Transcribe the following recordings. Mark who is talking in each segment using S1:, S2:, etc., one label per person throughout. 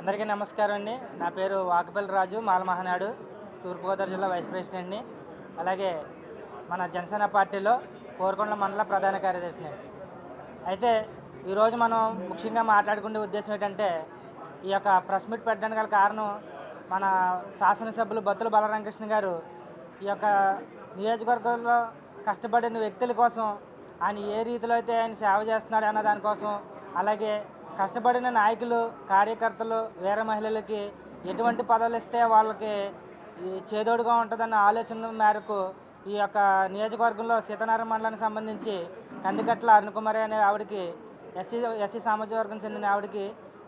S1: అందరికీ నమస్కారం అండి. నా పేరు వాకపల్లి రాజు మాలమహనాడు తూర్పుగోదావరి జిల్లా వైస్ ప్రెసిడెంట్ని అలాగే మన జనసేన పార్టీలో కోరుకొండ మండల ప్రధాన కార్యదర్శిని అయితే ఈరోజు మనం ముఖ్యంగా మాట్లాడుకునే ఉద్దేశం ఏంటంటే ఈ యొక్క ప్రెస్ మీట్ పెట్టడానికి గల కారణం మన శాసనసభ్యులు బత్తుల బలరామకృష్ణ గారు ఈ యొక్క నియోజకవర్గంలో కష్టపడిన వ్యక్తుల కోసం ఆయన ఏ రీతిలో అయితే ఆయన సేవ చేస్తున్నాడు అన్న దానికోసం అలాగే కష్టపడిన నాయకులు కార్యకర్తలు వీర మహిళలకి ఎటువంటి పదవులు ఇస్తే వాళ్ళకి ఈ చేదోడుగా ఉంటుందన్న ఆలోచన మేరకు ఈ యొక్క నియోజకవర్గంలో సీతనారాయణ మండలానికి సంబంధించి కందికట్ల అరుణకుమారి అనే ఆవిడకి ఎస్సీ ఎస్సీ సామాజిక వర్గం చెందిన ఆవిడకి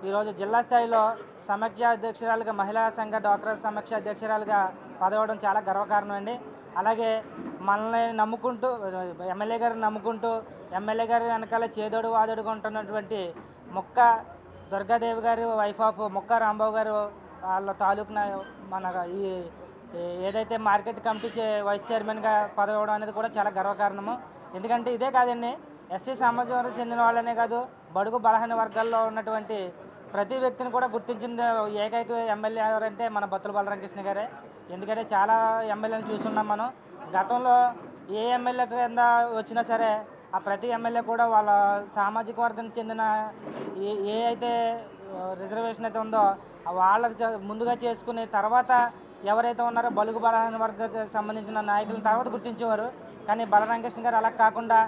S1: ఈరోజు జిల్లా స్థాయిలో సమీక్ష అధ్యక్షురాలుగా మహిళా సంఘ డాక్టర్ సమీక్ష అధ్యక్షురాలుగా పదవడం చాలా గర్వకారణం అండి. అలాగే మనల్ని నమ్ముకుంటూ ఎమ్మెల్యే గారిని నమ్ముకుంటూ ఎమ్మెల్యే గారి వెనకాల చేదోడు వాదోడుగా ఉంటున్నటువంటి మొక్క దుర్గాదేవి గారు వైఫ్ ఆఫ్ మొక్క రాంబాబు గారు వాళ్ళ తాలూకున మన ఈ ఏదైతే మార్కెట్ కమిటీ వైస్ చైర్మన్గా పదవి ఇవ్వడం అనేది కూడా చాలా గర్వకారణము. ఎందుకంటే ఇదే కాదండి ఎస్సీ సమాజం చెందిన వాళ్ళనే కాదు బడుగు బలహీన వర్గాల్లో ఉన్నటువంటి ప్రతి వ్యక్తిని కూడా గుర్తించిన ఏకైక ఎమ్మెల్యే ఎవరంటే మన బత్తుల బలరామకృష్ణ గారే. ఎందుకంటే చాలా ఎమ్మెల్యేలు చూస్తున్నాం మనం. గతంలో ఏ ఎమ్మెల్యే కింద వచ్చినా సరే ఆ ప్రతి ఎమ్మెల్యే కూడా వాళ్ళ సామాజిక వర్గానికి చెందిన ఏ ఏ అయితే రిజర్వేషన్ అయితే ఉందో వాళ్ళకి ముందుగా చేసుకుని తర్వాత ఎవరైతే ఉన్నారో బలుగు బలహీన వర్గ సంబంధించిన నాయకులను తర్వాత గుర్తించేవారు. కానీ బలరామకృష్ణ గారు అలా కాకుండా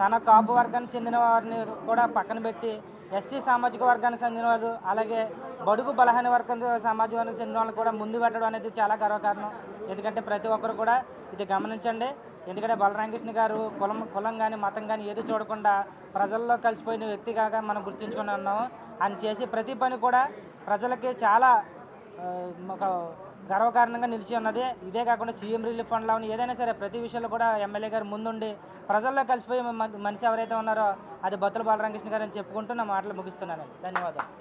S1: తన కాపు వర్గానికి చెందిన వారిని కూడా పక్కన పెట్టి ఎస్సీ సామాజిక వర్గానికి చెందిన వారు అలాగే బడుగు బలహీన వర్గం సామాజిక వర్గానికి చెందిన వాళ్ళు కూడా ముందు పెట్టడం అనేది చాలా గర్వకారణం. ఎందుకంటే ప్రతి ఒక్కరు కూడా ఇది గమనించండి. ఎందుకంటే బలరామకృష్ణ గారు కులం కులం కానీ మతం కానీ ఏది చూడకుండా ప్రజల్లో కలిసిపోయిన వ్యక్తిగా మనం గుర్తించుకుని ఉన్నాము. ఆయన చేసే ప్రతి పని కూడా ప్రజలకి చాలా ఒక గర్వకారణంగా నిలిచి ఉన్నది. ఇదే కాకుండా సీఎం రిలీఫ్ ఫండ్లో ఏదైనా సరే ప్రతి విషయంలో కూడా ఎమ్మెల్యే గారు ముందుండి ప్రజల్లో కలిసిపోయి మ- మనిషి ఎవరైతే ఉన్నారో అది బత్తుల బాలరామకృష్ణ గారు అని చెప్పుకుంటూ నా మాటలు ముగిస్తున్నాను ధన్యవాదాలు.